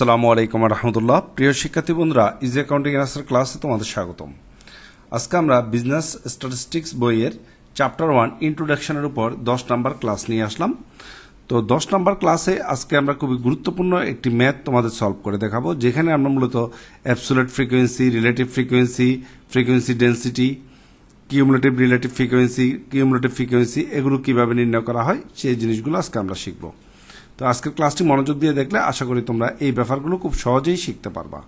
আসসালামু আলাইকুম রহমতুল্লাহ। প্রিয় শিক্ষার্থী বন্ধুরা ইজি অ্যাকাউন্টিং অ্যান্সার ক্লাসে তোমাদের স্বাগতম। আজকে আমরা বিজনেস স্ট্যাটিস্টিক্স বইয়ের চ্যাপ্টার ওয়ান ইন্ট্রোডাকশনের উপর দশ নাম্বার ক্লাস নিয়ে আসলাম। তো দশ নাম্বার ক্লাসে আজকে আমরা খুবই গুরুত্বপূর্ণ একটি ম্যাথ তোমাদের সলভ করে দেখাবো, যেখানে আমরা মূলত absolute frequency relative frequency frequency density cumulative relative frequency cumulative frequency এগুলো কীভাবে নির্ণয় করা হয়, সেই জিনিসগুলো আজকে আমরা শিখব। তো আজকের ক্লাসটি মনোযোগ দিয়ে দেখলে আশা করি তোমরা এই ব্যাপারগুলো খুব সহজেই শিখতে পারবা।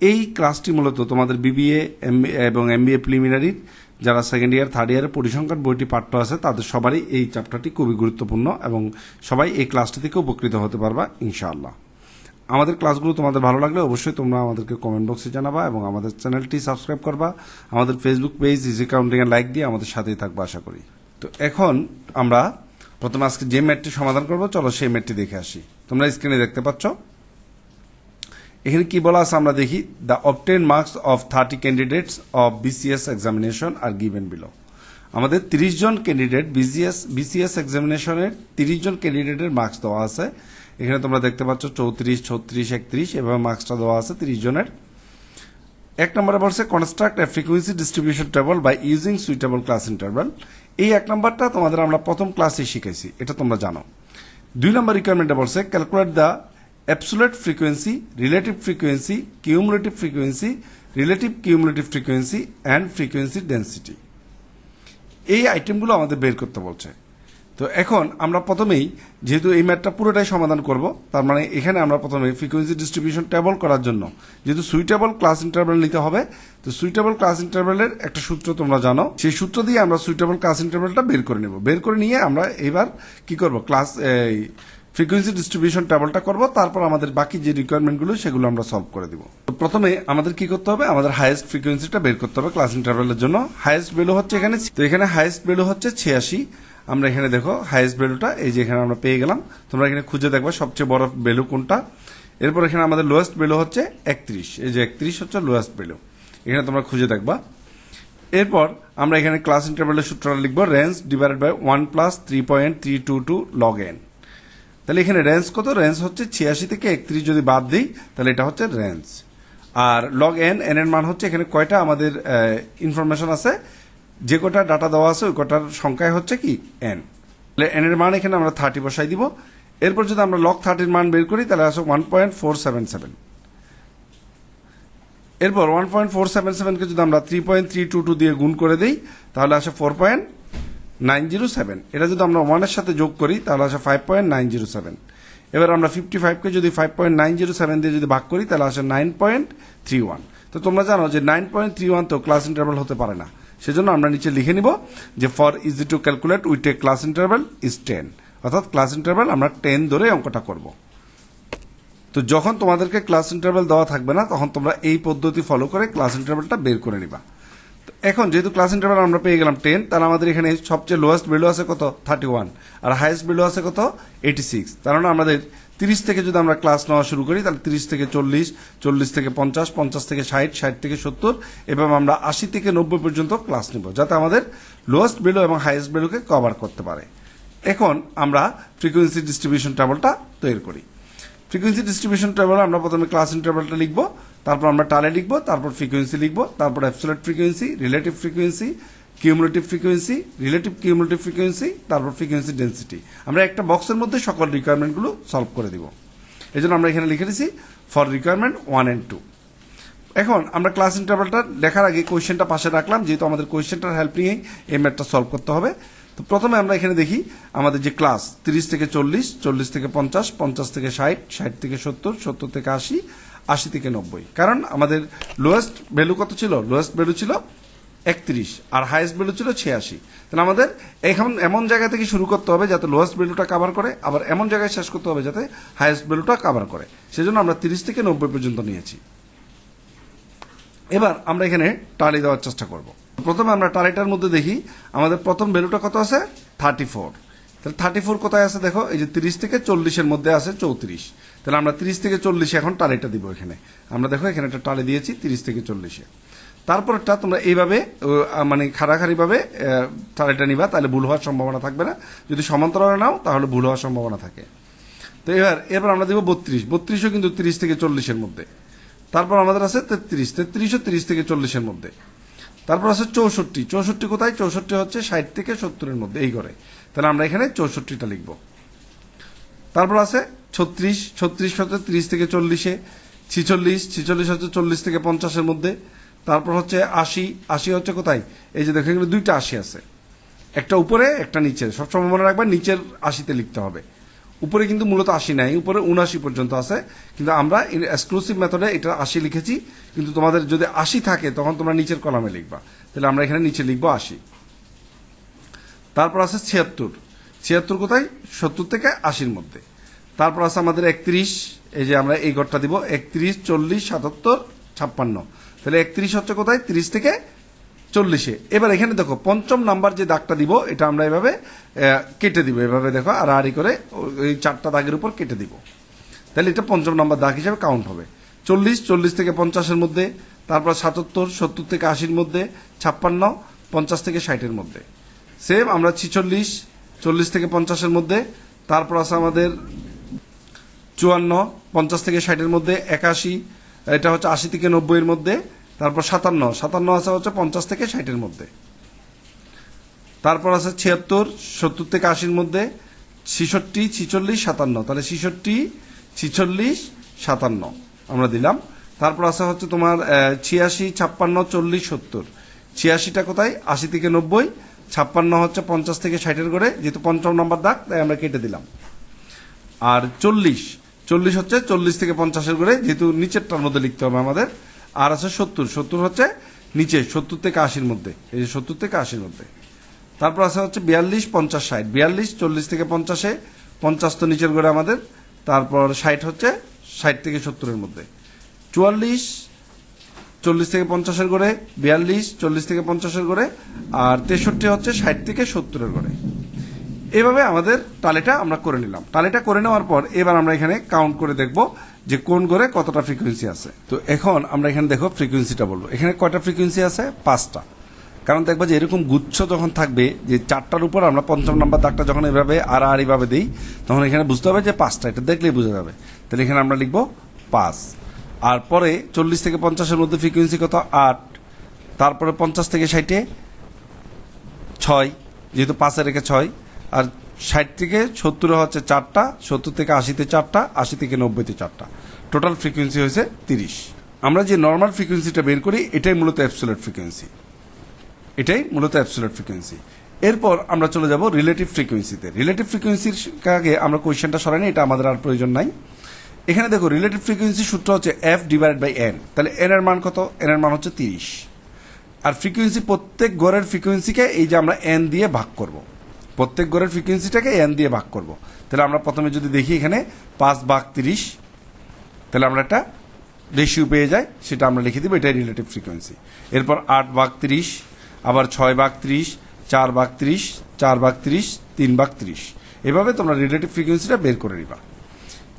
এই ক্লাসটি মূলত তোমাদের বিবিএ এম এবং এমবিএ প্রিলিমিনারির যারা সেকেন্ড ইয়ার থার্ড ইয়ারের পরিসংখ্যান বইটি পাঠ্য আছে, তাদের সবারই এই চ্যাপ্টারটি খুবই গুরুত্বপূর্ণ এবং সবাই এই ক্লাসটি থেকে উপকৃত হতে পারবা, ইনশাআল্লাহ। আমাদের ক্লাসগুলো তোমাদের ভালো লাগলে অবশ্যই তোমরা আমাদেরকে কমেন্ট বক্সে জানাবা এবং আমাদের চ্যানেলটি সাবস্ক্রাইব করবা। আমাদের ফেসবুক পেজ ইজি কাউন্টিংয়ে লাইক দিয়ে আমাদের সাথেই থাকবা, আশা করি। তো এখন আমরা প্রথমে আজকে যে ম্যাটটি সমাধান করব, চলো সেই ম্যাটটি দেখে আসি। তোমরা স্ক্রিনে দেখতে পাচ্ছ? এখানে কি বলা আছে আমরা দেখি the obtain marks of thirty candidates of BCS examination R given below আমাদের তিরিশ জন ক্যান্ডিডেট বিসিএস বিসিএস এক্সামিনেশনের তিরিশ জন ক্যান্ডিডেটের মার্কস দেওয়া আছে। এখানে তোমরা দেখতে পাচ্ছ চৌত্রিশ, ছত্রিশ, একত্রিশ, এভাবে মার্কসটা দেওয়া আছে তিরিশ জনের। এক নম্বরে বলছে construct a frequency distribution table by using suitable class interval এই এক নম্বরটা তোমাদের আমরা প্রথম ক্লাসে শিখেছি এটা তোমরা জানো। দুই নম্বর রিকোয়ারমেন্টে বলছে calculate the absolute frequency relative frequency cumulative frequency relative cumulative frequency and frequency density এই আইটেমগুলো আমাদের বের করতে বলছে। তো এখন আমরা প্রথমেই, যেহেতু এই ম্যাথটা পুরোটাই সমাধান করব, তার মানে এখানে আমরা প্রথমে ফ্রিকোয়েন্সি ডিস্ট্রিবিউশন টেবল করার জন্য। যেহেতু সুইটেবল ক্লাস ইন্টারভেল নিতে হবে, তো সুইটেবল ক্লাস ইন্টারভেলের একটা সূত্র তোমরা জানো। সেই সূত্র দিয়ে আমরা সুইটেবল ক্লাস ইন্টারভেলটা বের করে নেব। বের করে নিয়ে আমরা এবার কি করব? ক্লাস এই ফ্রিকোয়েন্সি ডিস্ট্রিবিউশন টেবলটা করব, তারপর আমাদের বাকি যে রিকোয়ারমেন্টগুলো সেগুলো আমরা সলভ করে দিব। তো প্রথমে আমাদের কি করতে হবে? আমাদের হাইয়েস্ট ফ্রিকোয়েন্সিটা বের করতে হবে ক্লাস ইন্টারভেলের জন্য। হাইয়েস্ট ভ্যালু হচ্ছে এখানে তো এখানে হাইয়েস্ট ভ্যালু হচ্ছে ছিয়াশি। আমরা এখানে দেখো হাইয়েস্ট ভ্যালুটা এই যে এখানে আমরা পেয়ে গেলাম। তোমরা এখানে খুঁজে দেখবে সবচেয়ে বড় ভ্যালু কোনটা। এরপর এখানে আমাদের লোয়েস্ট ভ্যালু হচ্ছে একত্রিশ। এই যে একত্রিশ হচ্ছে লোয়েস্ট ভ্যালু এখানে তোমরা খুঁজে দেখবা। এরপর আমরা এখানে ক্লাস ইন্টারভেলের সূত্রটা লিখব range divided by one plus three point three two two log n তাহলে এখানে রেঞ্জ কত? রেঞ্জ হচ্ছে ছিয়াশি থেকে একত্রিশ যদি বাদ দিই, তাহলে এটা হচ্ছে রেঞ্জ আর লগ এন এন এর মান হচ্ছে এখানে কয়টা? আমাদের ইনফরমেশন আছে। যে কটা ডাটা দেওয়া আছে, ওই কটার সংখ্যায় হচ্ছে কি? এন তাহলে এন এর মান এখানে আমরা থার্টি বসাই দিব। এরপর যদি আমরা লক থার্টির মান বের করি, তাহলে আসে one point four seven seven এরপর ওয়ান পয়েন্ট ফোর সেভেন সেভেনকে যদি আমরা three point three two two দিয়ে গুণ করে দিই, তাহলে আসে four point nine zero seven এটা যদি আমরা ওয়ানের সাথে যোগ করি, তাহলে আসে five point nine zero seven এবার আমরা ফিফটি ফাইভকে যদি five point nine zero seven দিয়ে যদি ভাগ করি, তাহলে আসে নাইন পয়েন্ট থ্রি ওয়ান তো তোমরা জানো যে নাইন পয়েন্ট থ্রি ওয়ান তো ক্লাস ইন্টারভেল হতে পারে না। সেজন্য আমরা নিচে লিখে নিব যে for easy to calculate with a class interval is ten অর্থাৎ ক্লাস ইন্টারভেল আমরা টেন ধরে অঙ্কটা করব। তো যখন তোমাদেরকে ক্লাস ইন্টারভেল দেওয়া থাকবে না, তখন তোমরা এই পদ্ধতি ফলো করে ক্লাস ইন্টারভেলটা বের করে নিবা। এখন যেহেতু ক্লাস ইন্টারভেল আমরা পেয়ে গেলাম টেন তাহলে আমাদের এখানে সবচেয়ে লোয়েস্ট ভ্যালু আছে কত? থার্টি ওয়ান আর হাইয়েস্ট ভ্যালু আছে কত? এইটি সিক্স তার মানে আমাদের তিরিশ থেকে যদি আমরা ক্লাস নেওয়া শুরু করি, তাহলে তিরিশ থেকে চল্লিশ চল্লিশ থেকে পঞ্চাশ পঞ্চাশ থেকে ষাট ষাট থেকে সত্তর, এবং আমরা আশি থেকে নব্বই পর্যন্ত ক্লাস নেব, যাতে আমাদের লোয়েস্ট ভ্যালু এবং হাইয়েস্ট ভ্যালুকে কভার করতে পারে। এখন আমরা ফ্রিকোয়েন্সি ডিস্ট্রিবিউশন টেবলটা তৈরি করি। ফ্রিকোয়েন্সি ডিস্ট্রিবিউশন টেবল আমরা প্রথমে ক্লাস ইন্টারভেলটা লিখব, তারপর আমরা টালে লিখব, তারপর ফ্রিকোয়েন্সি লিখব, তারপর absolute frequency relative frequency cumulative frequency relative cumulative frequency তারপর ফ্রিকোয়েন্সি ডেন্সিটি আমরা একটা বক্সের মধ্যে সকল রিকোয়ারমেন্টগুলো সলভ করে দিব। এই জন্য আমরা এখানে লিখে দিছি for requirement one and two এখন আমরা ক্লাস ইন্টারভেলটা লেখার আগে কোয়েশ্চেনটা পাশে রাখলাম, যেহেতু আমাদের কোয়েশ্চেনটার হেল্প নিয়েই এই ম্যাথটা সলভ করতে হবে। তো প্রথমে আমরা এখানে দেখি, আমাদের যে ক্লাস তিরিশ থেকে চল্লিশ চল্লিশ থেকে পঞ্চাশ পঞ্চাশ থেকে ষাট ষাট থেকে সত্তর সত্তর থেকে আশি আশি থেকে নব্বই। কারণ আমাদের লোয়েস্ট ভ্যালু কত ছিল? লোয়েস্ট ভ্যালু ছিল একত্রিশ, আর হাইয়েস্ট ভ্যালু ছিল ছিয়াশি। তাহলে আমাদের এখন এমন জায়গা থেকে শুরু করতে হবে যাতে লোয়েস্ট ভ্যালুটা কাভার করে, আবার এমন জায়গায় শেষ করতে হবে যাতে হাইয়েস্ট ভ্যালুটা কাভার করে। সেজন্য আমরা তিরিশ থেকে নব্বই পর্যন্ত নিয়েছি। এবার আমরা এখানে টালি দেওয়ার চেষ্টা করব। প্রথমে আমরা টালিটার মধ্যে দেখি, আমাদের প্রথম ভ্যালুটা কত আছে? থার্টি ফোর তাহলে থার্টি ফোর কোথায় আছে দেখো? এই যে তিরিশ থেকে চল্লিশের মধ্যে আছে চৌত্রিশ। তাহলে আমরা তিরিশ থেকে চল্লিশে এখন টালিটা দিব এখানে। আমরা দেখো এখানে একটা টালি দিয়েছি, তিরিশ থেকে চল্লিশে। তারপরটা তোমরা এইভাবে মানে খাড়াখাড়িভাবে টালিটা নিবা, তাহলে ভুল হওয়ার সম্ভাবনা থাকবে না। যদি সমান্তরালে নাও, তাহলে ভুল হওয়ার সম্ভাবনা থাকে। তো এবার এবার আমরা দিব বত্রিশ। বত্রিশও কিন্তু তিরিশ থেকে চল্লিশের মধ্যে। তারপর আমাদের আছে তেত্রিশ। তেত্রিশও তিরিশ থেকে চল্লিশের মধ্যে। তারপর আছে চৌষট্টি। চৌষট্টি কোথায়? চৌষট্টি হচ্ছে ষাট থেকে সত্তরের মধ্যে, এই করে তাহলে আমরা এখানে চৌষট্টিটা লিখব। তারপর আছে ছত্রিশ। ছত্রিশ হচ্ছে তিরিশ থেকে চল্লিশে। ছিচল্লিশ। ছিচল্লিশ হচ্ছে চল্লিশ থেকে পঞ্চাশের মধ্যে। তারপর হচ্ছে আশি আশি হচ্ছে কোথায়? এই যে দেখো এখানে দুইটা আশি আছে। একটা উপরে, একটা নিচে। সবসময় মনে রাখবেন নিচের আশিতে লিখতে হবে। উপরে কিন্তু মূলত আশি নাই, উপরে উনআশি পর্যন্ত আছে। কিন্তু আমরা এক্সক্লুসিভ মেথডে এটা আশি লিখেছি। কিন্তু তোমাদের যদি আশি থাকে, তখন তোমরা নিচের কলামে লিখবা। তাহলে আমরা এখানে নিচে লিখব আশি। তারপর আছে ছিয়াত্তর। ছিয়াত্তর কোথায়? সত্তর থেকে আশির মধ্যে। তারপর আছে আমাদের একত্রিশ। এই যে আমরা এই ঘরটা দিব, একত্রিশ, চল্লিশ, সাতাত্তর, ছাপ্পান্ন। তাহলে একত্রিশ হচ্ছে কোথায়? তিরিশ থেকে চল্লিশে। এবার এখানে দেখো, পঞ্চম নাম্বার যে দাগটা দিব, এটা আমরা এভাবে কেটে দিব। এভাবে দেখো, আর আড়ি করে ওই চারটা দাগের উপর কেটে দিব। তাহলে এটা পঞ্চম নাম্বার দাগ হিসাবে কাউন্ট হবে। চল্লিশ চল্লিশ থেকে পঞ্চাশের মধ্যে, তারপর সাতাত্তর, সত্তর থেকে আশির মধ্যে, ছাপ্পান্ন, পঞ্চাশ থেকে ষাটের মধ্যে। সেম আমরা ছিচল্লিশ, চল্লিশ থেকে পঞ্চাশের মধ্যে, তারপর আছে আমাদের চুয়ান্ন, পঞ্চাশ থেকে ষাটের মধ্যে, একাশি এটা হচ্ছে আশি থেকে নব্বইয়ের মধ্যে, তারপর সাতান্ন সাতান্ন আছে হচ্ছে পঞ্চাশ থেকে ষাটের মধ্যে। তারপর আছে ছিয়াত্তর, সত্তর থেকে আশির মধ্যে, ছিষট্টি, ছিচল্লিশ, সাতান্ন। তাহলে ছিষট্টি, ছিচল্লিশ, সাতান্ন আমরা দিলাম। তারপর আছে হচ্ছে তোমার ছিয়াশি, ছাপ্পান্ন, চল্লিশ, সত্তর। ছিয়াশিটা কোথায়? আশি থেকে নব্বই, ছাপ্পান্ন হচ্ছে পঞ্চাশ থেকে ষাটের করে যেহেতু পঞ্চম নম্বর দাগ, তাই আমরা কেটে দিলাম। আর চল্লিশ চল্লিশ হচ্ছে চল্লিশ থেকে পঞ্চাশের করে, যেহেতু নিচেরটার মধ্যে লিখতে হবে আমাদের। আর আছে সত্তর সত্তর হচ্ছে নিচে, সত্তর থেকে আশির মধ্যে। এই যে সত্তর থেকে আশির মধ্যে। তারপর আছে হচ্ছে বিয়াল্লিশ, পঞ্চাশ, ষাট। বিয়াল্লিশ, চল্লিশ থেকে পঞ্চাশে, পঞ্চাশ তো নিচের করে আমাদের। তারপর ষাট হচ্ছে ষাট থেকে সত্তরের মধ্যে। চুয়াল্লিশ, চল্লিশ থেকে পঞ্চাশের করে, বিয়াল্লিশ, চল্লিশ থেকে পঞ্চাশের করে, আর তেষট্টি হচ্ছে ষাট থেকে সত্তরের করে। এভাবে আমাদের টালেটা আমরা করে নিলাম। টালেটা করে নেওয়ার পর এবার আমরা এখানে কাউন্ট করে দেখব যে কোন ঘরে কতটা ফ্রিকোয়েন্সি আছে। তো এখন আমরা এখানে দেখো ফ্রিকোয়েন্সিটা বলব। এখানে কয়টা ফ্রিকোয়েন্সি আছে? পাঁচটা। কারণ দেখবা যে এরকম গুচ্ছ যখন থাকবে, যে চারটার উপর আমরা পঞ্চম নাম্বার দাগটা যখন এভাবে আর আর ভাবে দিই, তখন এখানে বুঝতে হবে যে পাঁচটা, এটা দেখলেই বোঝা যাবে। তাহলে এখানে আমরা লিখব পাঁচ। আর পরে চল্লিশ থেকে পঞ্চাশের মধ্যে ফ্রিকোয়েন্সি কত? আট। তারপরে পঞ্চাশ থেকে ষাটে ছয়, যেহেতু পাঁচে রেখে ছয় আর ষাট থেকে সত্তরে হচ্ছে চারটা, সত্তর থেকে আশিতে চারটা, আশি থেকে নব্বইতে চারটা। টোটাল ফ্রিকোয়েন্সি হয়েছে তিরিশ। আমরা যে নর্মাল ফ্রিকোয়েন্সিটা বের করি, এটাই মূলত অ্যাবসোলেট ফ্রিকোয়েন্সি এটাই মূলত অ্যাবসোলেট ফ্রিকোয়েন্সি এরপর আমরা চলে যাব রিলেটিভ ফ্রিকোয়েন্সিতে রিলেটিভ ফ্রিকোয়েন্সির আগে আমরা কোয়েশ্চেনটা সরাইনি এটা আমাদের আর প্রয়োজন নাই। এখানে দেখো রিলেটিভ ফ্রিকোয়েন্সি সূত্র হচ্ছে এফ ডিভাইড বাই এন তাহলে এন এর মান কত? এন এর মান হচ্ছে তিরিশ। আর ফ্রিকোয়েন্সি প্রত্যেক গড়ের ফ্রিকোয়েন্সিকে এই যে আমরা এন দিয়ে ভাগ করব। প্রত্যেক গড়ের ফ্রিকোয়েন্সিটাকে এন দিয়ে ভাগ করব। তাহলে আমরা প্রথমে যদি দেখি এখানে পাঁচ ভাগ তিরিশ, তাহলে আমরা একটা রেশিও পেয়ে যাই, সেটা আমরা লিখে দিব, এটাই রিলেটিভ ফ্রিকোয়েন্সি এরপর আট ভাগ তিরিশ, আবার ছয় ভাগ ত্রিশ, চার ভাগ ত্রিশ, চার ভাগ ত্রিশ, তিন ভাগ ত্রিশ। এভাবে তোমরা রিলেটিভ ফ্রিকোয়েন্সিটা বের করে নিবা।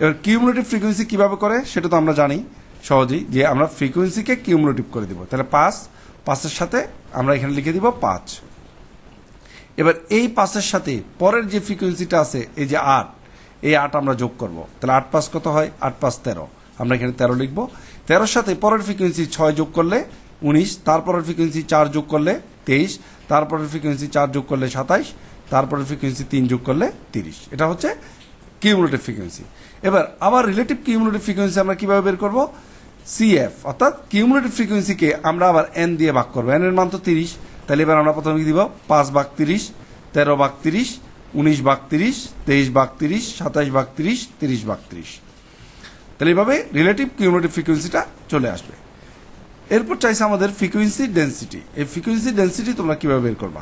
এবার কিউমুলেটিভ ফ্রিকোয়েন্সি কীভাবে করে, সেটা তো আমরা জানি সহজেই, যে আমরা ফ্রিকোয়েন্সিকে কিউমুলেটিভ করে দিব। তাহলে পাঁচ, পাঁচের সাথে আমরা এখানে লিখে দিব পাঁচ। এবার এই পাঁচের সাথে পরের যে ফ্রিকোয়েন্সিটা আছে, এই যে আট, এই আট আমরা যোগ করব। তাহলে আট পাঁচ কত হয়? আট পাঁচ তেরো। আমরা এখানে তেরো লিখব। তেরোর সাথে পরের ফ্রিকোয়েন্সি ছয় যোগ করলে উনিশ, তারপরের ফ্রিকোয়েন্সি চার যোগ করলে তেইশ, তারপরের ফ্রিকোয়েন্সি চার যোগ করলে সাতাইশ, তারপরের ফ্রিকোয়েন্সি তিন যোগ করলে তিরিশ। এটা হচ্ছে কিউমুলেটিভ ফ্রিকোয়েন্সি এবার আবার রিলেটিভ কিউমুলেটিভ ফ্রিকোয়েন্সি আমরা কীভাবে বের করব? সিএফ অর্থাৎ কিউমুলেটিভ ফ্রিকোয়েন্সিকে আমরা আবার এন দিয়ে ভাগ করব। এন এর মান তো তিরিশ তাহলে এবার আমরা প্রথমে কি দিব? পাঁচ ভাগ তিরিশ, তেরো ভাগ তিরিশ, উনিশ ভাগ তিরিশ, তেইশ ভাগ তিরিশ সাতাইশ ভাগ তিরিশ তিরিশ ভাগ তিরিশ। তাহলে এইভাবে রিলেটিভ কিউমুলেটিভ ফ্রিকোয়েন্সিটা চলে আসবে। এরপর চাইছে আমাদের ফ্রিকোয়েন্সি ডেন্সিটি এই ফ্রিকোয়েন্সি ডেন্সিটি তোমরা কীভাবে বের করবা?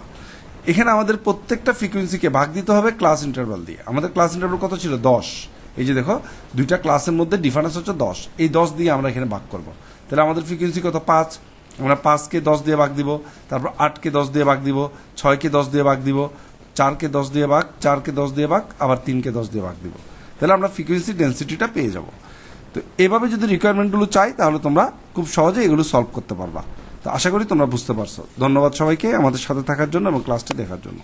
এখানে আমাদের প্রত্যেকটা ফ্রিকোয়েন্সিকে ভাগ দিতে হবে ক্লাস ইন্টারভাল দিয়ে। আমাদের ক্লাস ইন্টারভাল কত ছিল? দশ। এই যে দেখো, দুইটা ক্লাসের মধ্যে ডিফারেন্স হচ্ছে দশ। এই দশ দিয়ে আমরা এখানে ভাগ করব। তাহলে আমাদের ফ্রিকোয়েন্সি কত? পাঁচ। আমরা পাঁচকে দশ দিয়ে ভাগ দিব, তারপর আটকে দশ দিয়ে ভাগ দিব, ছয়কে দশ দিয়ে ভাগ দিব, চারকে দশ দিয়ে ভাগ, চারকে দশ দিয়ে ভাগ, আবার তিনকে দশ দিয়ে ভাগ দিব। তাহলে আমরা ফ্রিকোয়েন্সি ডেন্সিটিটা পেয়ে যাব। তো এভাবে যদি রিকোয়ারমেন্টগুলো চাই, তাহলে তোমরা খুব সহজে এগুলো সলভ করতে পারবা। তো আশা করি তোমরা বুঝতে পারছ। ধন্যবাদ সবাইকে আমাদের সাথে থাকার জন্য এবং ক্লাসটি দেখার জন্য।